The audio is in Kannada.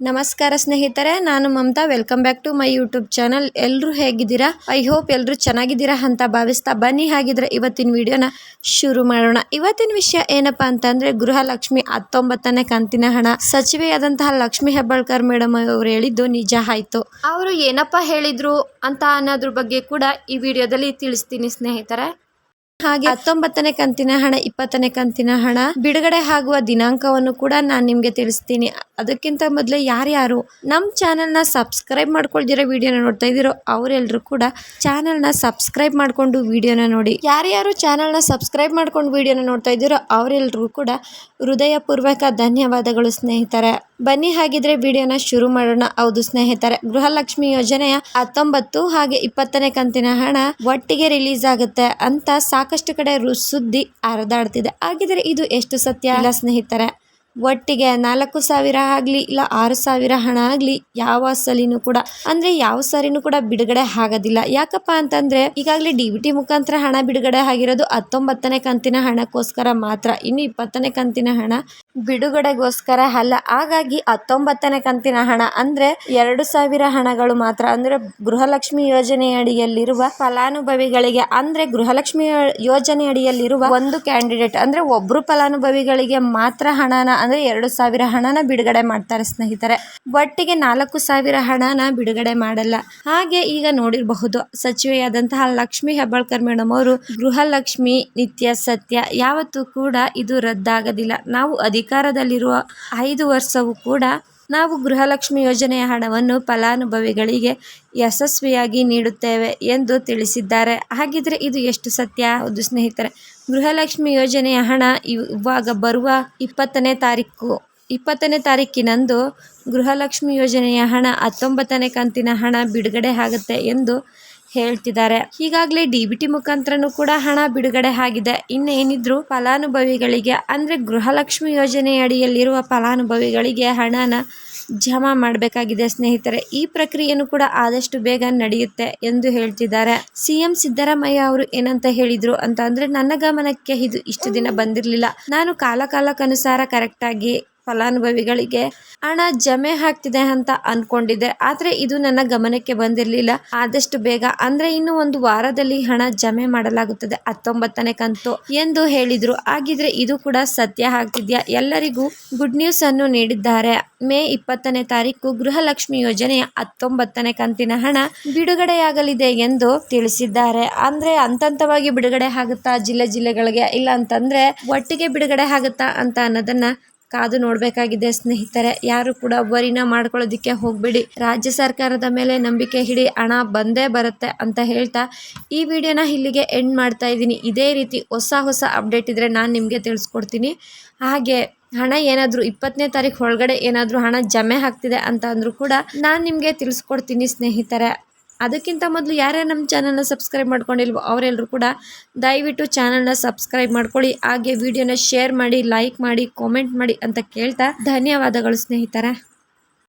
ನಮಸ್ಕಾರ ಸ್ನೇಹಿತರೆ, ನಾನು Mamata. Welcome back to my YouTube channel ಎಲ್ಲರೂ ಹೇಗಿದ್ದೀರಾ? ಐ ಹೋಪ್ ಎಲ್ಲರೂ ಚೆನ್ನಾಗಿದ್ದೀರಾ ಅಂತ ಭಾವಿಸ್ತಾ ಬನ್ನಿ. ಹಾಗಿದ್ರೆ ಇವತ್ತಿನ ವಿಡಿಯೋನ ಶುರು ಮಾಡೋಣ. ಇವತ್ತಿನ ವಿಷಯ ಏನಪ್ಪ ಅಂತಂದ್ರೆ, ಗೃಹಲಕ್ಷ್ಮಿ ಹತ್ತೊಂಬತ್ತನೇ ಕಂತಿನ ಹಣ. ಸಚಿವೆಯಾದಂತಹ ಲಕ್ಷ್ಮಿ ಹೆಬ್ಬಾಳ್ಕರ್ ಮೇಡಮ್ ಅವರು ಹೇಳಿದ್ದು ನಿಜ, ಆಯ್ತು. ಅವರು ಏನಪ್ಪ ಹೇಳಿದ್ರು ಅಂತ ಅನ್ನೋದ್ರ ಬಗ್ಗೆ ಕೂಡ ಈ ವಿಡಿಯೋದಲ್ಲಿ ತಿಳಿಸ್ತೀನಿ ಸ್ನೇಹಿತರೆ. ಹಾಗೆ ಹತ್ತೊಂಬತ್ತನೇ ಕಂತಿನ ಹಣ, ಇಪ್ಪತ್ತನೇ ಕಂತಿನ ಹಣ, ಬಿಡುಗಡೆ ಆಗುವ ದಿನಾಂಕವನ್ನು ಕೂಡ ನಾನು ನಿಮಗೆ ತಿಳಿಸ್ತೀನಿ. ಅದಕ್ಕಿಂತ ಮೊದಲೇ ಯಾರ್ಯಾರು ನಮ್ಮ ಚಾನಲ್ನ ಸಬ್ಸ್ಕ್ರೈಬ್ ಮಾಡ್ಕೊಳ್ದಿರೋ ವಿಡಿಯೋನ ನೋಡ್ತಾ ಇದ್ದೀರೋ ಅವರೆಲ್ಲರೂ ಕೂಡ ಚಾನಲ್ನ ಸಬ್ಸ್ಕ್ರೈಬ್ ಮಾಡಿಕೊಂಡು ವಿಡಿಯೋನ ನೋಡಿ. ಯಾರ್ಯಾರು ಚಾನಲ್ನ ಸಬ್ಸ್ಕ್ರೈಬ್ ಮಾಡ್ಕೊಂಡು ವಿಡಿಯೋನ ನೋಡ್ತಾ ಇದ್ದೀರೋ ಅವರೆಲ್ಲರೂ ಕೂಡ ಹೃದಯಪೂರ್ವಕ ಧನ್ಯವಾದಗಳು ಸ್ನೇಹಿತರೆ. ಬನ್ನಿ ಹಾಗಿದ್ರೆ ವಿಡಿಯೋನ ಶುರು ಮಾಡೋಣ. ಹೌದು ಸ್ನೇಹಿತರೆ, ಗೃಹಲಕ್ಷ್ಮಿ ಯೋಜನೆಯ ಹತ್ತೊಂಬತ್ತು ಹಾಗೆ ಇಪ್ಪತ್ತನೇ ಕಂತಿನ ಹಣ ಒಟ್ಟಿಗೆ ರಿಲೀಸ್ ಆಗುತ್ತೆ ಅಂತ ಸಾಕಷ್ಟು ಕಡೆ ಸುದ್ದಿ ಹರಿದಾಡ್ತಿದೆ. ಹಾಗಿದ್ರೆ ಇದು ಎಷ್ಟು ಸತ್ಯ? ಇಲ್ಲ ಸ್ನೇಹಿತರೆ ಒಟ್ಟಿಗೆ ನಾಲ್ಕು ಸಾವಿರ ಆಗಲಿ ಇಲ್ಲ ಆರು ಸಾವಿರ ಹಣ ಆಗಲಿ ಯಾವ ಸಲಿನೂ ಕೂಡ, ಅಂದರೆ ಯಾವ ಸರಿನೂ ಕೂಡ ಬಿಡುಗಡೆ ಆಗೋದಿಲ್ಲ. ಯಾಕಪ್ಪ ಅಂತಂದರೆ, ಈಗಾಗಲೇ ಡಿ ಬಿ ಟಿ ಮುಖಾಂತರ ಹಣ ಬಿಡುಗಡೆ ಆಗಿರೋದು ಹತ್ತೊಂಬತ್ತನೇ ಕಂತಿನ ಹಣಕ್ಕೋಸ್ಕರ ಮಾತ್ರ, ಇನ್ನು ಇಪ್ಪತ್ತನೇ ಕಂತಿನ ಹಣ ಬಿಡುಗಡೆಗೋಸ್ಕರ ಅಲ್ಲ. ಹಾಗಾಗಿ ಹತ್ತೊಂಬತ್ತನೇ ಕಂತಿನ ಹಣ ಅಂದರೆ ಎರಡು ಸಾವಿರ ಹಣಗಳು ಮಾತ್ರ, ಅಂದರೆ ಗೃಹಲಕ್ಷ್ಮಿ ಯೋಜನೆಯಡಿಯಲ್ಲಿರುವ ಫಲಾನುಭವಿಗಳಿಗೆ, ಅಂದರೆ ಗೃಹಲಕ್ಷ್ಮಿ ಯೋಜನೆ ಅಡಿಯಲ್ಲಿರುವ ಒಂದು ಕ್ಯಾಂಡಿಡೇಟ್, ಅಂದರೆ ಒಬ್ಬರು ಫಲಾನುಭವಿಗಳಿಗೆ ಮಾತ್ರ ಹಣನ ಅಂದರೆ ಎರಡು ಸಾವಿರ ಹಣನ ಬಿಡುಗಡೆ ಮಾಡ್ತಾರೆ ಸ್ನೇಹಿತರೆ. ಒಟ್ಟಿಗೆ ನಾಲ್ಕು ಸಾವಿರ ಹಣನ ಬಿಡುಗಡೆ ಮಾಡಲ್ಲ. ಹಾಗೆ ಈಗ ನೋಡಿರಬಹುದು, ಸಚಿವೆಯಾದಂತಹ ಲಕ್ಷ್ಮಿ ಹೆಬ್ಬಾಳ್ಕರ್ ಮೇಡಮ್ ಅವರು ಗೃಹಲಕ್ಷ್ಮಿ, ನಿತ್ಯ ಸತ್ಯ ಯಾವತ್ತೂ ಕೂಡ ಇದು ರದ್ದಾಗದಿಲ್ಲ. ನಾವು ಅಧಿಕಾರದಲ್ಲಿರುವ ಐದು ವರ್ಷವೂ ಕೂಡ ನಾವು ಗೃಹಲಕ್ಷ್ಮಿ ಯೋಜನೆಯ ಹಣವನ್ನು ಫಲಾನುಭವಿಗಳಿಗೆ ಯಶಸ್ವಿಯಾಗಿ ನೀಡುತ್ತೇವೆ ಎಂದು ತಿಳಿಸಿದ್ದಾರೆ. ಹಾಗಿದ್ರೆ ಇದು ಎಷ್ಟು ಸತ್ಯ? ಹೌದು ಸ್ನೇಹಿತರೆ, ಗೃಹಲಕ್ಷ್ಮಿ ಯೋಜನೆಯ ಹಣ ಇವಾಗ ಬರುವ ಇಪ್ಪತ್ತನೇ ತಾರೀಕು. ಇಪ್ಪತ್ತನೇ ತಾರೀಕಿನಂದು ಗೃಹಲಕ್ಷ್ಮಿ ಯೋಜನೆಯ ಹಣ ಹತ್ತೊಂಬತ್ತನೇ ಕಂತಿನ ಹಣ ಬಿಡುಗಡೆ ಆಗುತ್ತೆ ಎಂದು ಹೇಳ್ತಿದ್ದಾರೆ. ಈಗಾಗಲೇ ಡಿಬಿಟಿ ಮುಖಾಂತರನೂ ಕೂಡ ಹಣ ಬಿಡುಗಡೆ ಆಗಿದೆ. ಇನ್ನೇನಿದ್ರು ಫಲಾನುಭವಿಗಳಿಗೆ, ಅಂದ್ರೆ ಗೃಹಲಕ್ಷ್ಮಿ ಯೋಜನೆ ಅಡಿಯಲ್ಲಿರುವ ಫಲಾನುಭವಿಗಳಿಗೆ ಹಣನ ಜಮಾ ಮಾಡಬೇಕಾಗಿದೆ ಸ್ನೇಹಿತರೆ. ಈ ಪ್ರಕ್ರಿಯೆನೂ ಕೂಡ ಆದಷ್ಟು ಬೇಗ ನಡೆಯುತ್ತೆ ಎಂದು ಹೇಳ್ತಿದ್ದಾರೆ. ಸಿಎಂ ಸಿದ್ದರಾಮಯ್ಯ ಅವರು ಏನಂತ ಹೇಳಿದ್ರು ಅಂತ ಅಂದ್ರೆ, ನನ್ನ ಗಮನಕ್ಕೆ ಇದು ಇಷ್ಟು ದಿನ ಬಂದಿರಲಿಲ್ಲ. ನಾನು ಕಾಲಕಾಲಕ್ಕನುಸಾರ ಕರೆಕ್ಟಾಗಿ ಫಲಾನುಭವಿಗಳಿಗೆ ಹಣ ಜಮೆ ಆಗ್ತಿದೆ ಅಂತ ಅನ್ಕೊಂಡಿದ್ದೆ. ಆದರೆ ಇದು ನನ್ನ ಗಮನಕ್ಕೆ ಬಂದಿರಲಿಲ್ಲ. ಆದಷ್ಟು ಬೇಗ, ಅಂದ್ರೆ ಇನ್ನು ಒಂದು ವಾರದಲ್ಲಿ ಹಣ ಜಮೆ ಮಾಡಲಾಗುತ್ತದೆ. ಹತ್ತೊಂಬತ್ತನೇ ಕಂತು ಎಂದು ಹೇಳಿದ್ರು. ಹಾಗಿದ್ರೆ ಇದು ಕೂಡ ಸತ್ಯ ಆಗ್ತಿದ್ಯಾ? ಎಲ್ಲರಿಗೂ ಗುಡ್ ನ್ಯೂಸ್ ಅನ್ನು ನೀಡಿದ್ದಾರೆ. ಮೇ ಇಪ್ಪತ್ತನೇ ತಾರೀಕು ಗೃಹಲಕ್ಷ್ಮಿ ಯೋಜನೆಯ ಹತ್ತೊಂಬತ್ತನೇ ಕಂತಿನ ಹಣ ಬಿಡುಗಡೆಯಾಗಲಿದೆ ಎಂದು ತಿಳಿಸಿದ್ದಾರೆ. ಅಂದ್ರೆ ಹಂತವಾಗಿ ಬಿಡುಗಡೆ ಆಗುತ್ತಾ, ಜಿಲ್ಲೆ ಜಿಲ್ಲೆಗಳಿಗೆ ಇಲ್ಲ ಅಂತಂದ್ರೆ ಒಟ್ಟಿಗೆ ಬಿಡುಗಡೆ ಆಗುತ್ತಾ ಅಂತ ಅನ್ನೋದನ್ನ ಕಾದು ನೋಡಬೇಕಾಗಿದೆ ಸ್ನೇಹಿತರೆ. ಯಾರು ಕೂಡ ವರಿನ ಮಾಡ್ಕೊಳ್ಳೋದಿಕ್ಕೆ ಹೋಗಬೇಡಿ. ರಾಜ್ಯ ಸರ್ಕಾರದ ಮೇಲೆ ನಂಬಿಕೆ ಹಿಡಿ ಹಣ ಬಂದೇ ಬರುತ್ತೆ ಅಂತ ಹೇಳ್ತಾ ಈ ವಿಡಿಯೋನ ಇಲ್ಲಿಗೆ ಎಂಡ್ ಮಾಡ್ತಾ ಇದ್ದೀನಿ. ಇದೇ ರೀತಿ ಹೊಸ ಹೊಸ ಅಪ್ಡೇಟ್ ಇದ್ದರೆ ನಾನು ನಿಮಗೆ ತಿಳಿಸ್ಕೊಡ್ತೀನಿ. ಹಾಗೆ ಹಣ ಏನಾದರೂ ಇಪ್ಪತ್ತನೇ ತಾರೀಕು ಒಳಗಡೆ ಏನಾದರೂ ಹಣ ಜಮೆ ಆಗ್ತಿದೆ ಅಂತ ಅಂದರೂ ಕೂಡ ನಾನು ನಿಮಗೆ ತಿಳಿಸ್ಕೊಡ್ತೀನಿ ಸ್ನೇಹಿತರೆ. ಅದಕ್ಕಿಂತ ಮೊದಲು ಯಾರ್ಯಾರು ನಮ್ಮ ಚಾನಲ್ನ ಸಬ್ಸ್ಕ್ರೈಬ್ ಮಾಡ್ಕೊಂಡಿಲ್ವೋ ಅವರೆಲ್ಲರೂ ಕೂಡ ದಯವಿಟ್ಟು ಚಾನಲ್ನ ಸಬ್ಸ್ಕ್ರೈಬ್ ಮಾಡ್ಕೊಳ್ಳಿ. ಹಾಗೆ ವಿಡಿಯೋನ ಶೇರ್ ಮಾಡಿ ಲೈಕ್ ಮಾಡಿ ಕಾಮೆಂಟ್ ಮಾಡಿ ಅಂತ ಕೇಳ್ತಾ ಧನ್ಯವಾದಗಳು ಸ್ನೇಹಿತರೆ.